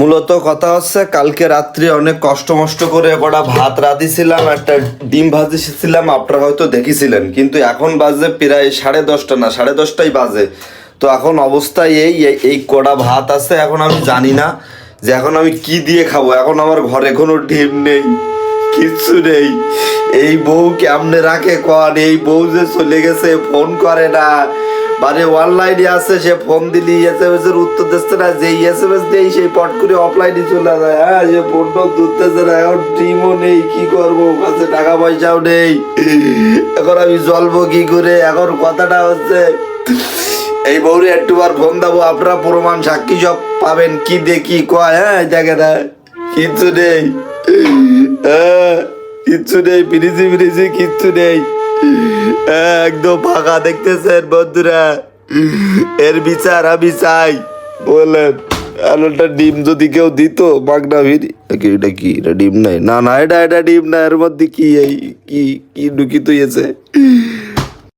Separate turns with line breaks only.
মূলত কথা হচ্ছে, কালকে রাত্রি অনেক কষ্ট মষ্ট করে কটা ভাত রাঁধিছিলাম, একটা ডিম ভাজিছিলাম, আপনারা হয়তো দেখেছিলেন। কিন্তু এখন বাজে প্রায় সাড়ে দশটা না, সাড়ে দশটাই বাজে। তো এখন অবস্থায় এই, এই- কড়া ভাত আছে, এখন আমি জানি না যে এখন আমি কি দিয়ে খাব। এখন আমার ঘরে কোনো ডিম নেই। কিচ্ছু নেই। এই বউ কেমনে রাখে কন? এই বউ যে চলে গেছে, ফোন করে না। মানে অনলাইনে আছে, সে ফোন দিলি এস এম এস এর উত্তর দিচ্ছে না। যেই এস দেই, সেই পট করে অফলাইনে চলে যায়। হ্যাঁ যে ফোনটা ধরতেছে না। এখন টিমও নেই, কি করব? কাছে টাকা পয়সাও নেই। এখন আমি চলবো কি করে? এখন কথাটা হচ্ছে, এই বউরে একটুবার ফোন দেবো আপনারা প্রমাণ সাক্ষী সব পাবেন। কি দেখি কয়? হ্যাঁ দেখে না কিচ্ছু নেই। হ্যাঁ, কিচ্ছু নেই ফ্রিজি ফ্রিজি কিচ্ছু নেই। হ্যাঁ, একদম ফাঁকা দেখতেছেন বন্ধুরা? এর বিচার আমি চাই। বললেন আলোটা ডিম যদি কেউ দিত মাগনা ভিড়ি। এটা কি? এটা ডিম নাই? না না এটা এটা ডিম না এর মধ্যে কি এই কি কি ঢুকি তুইছে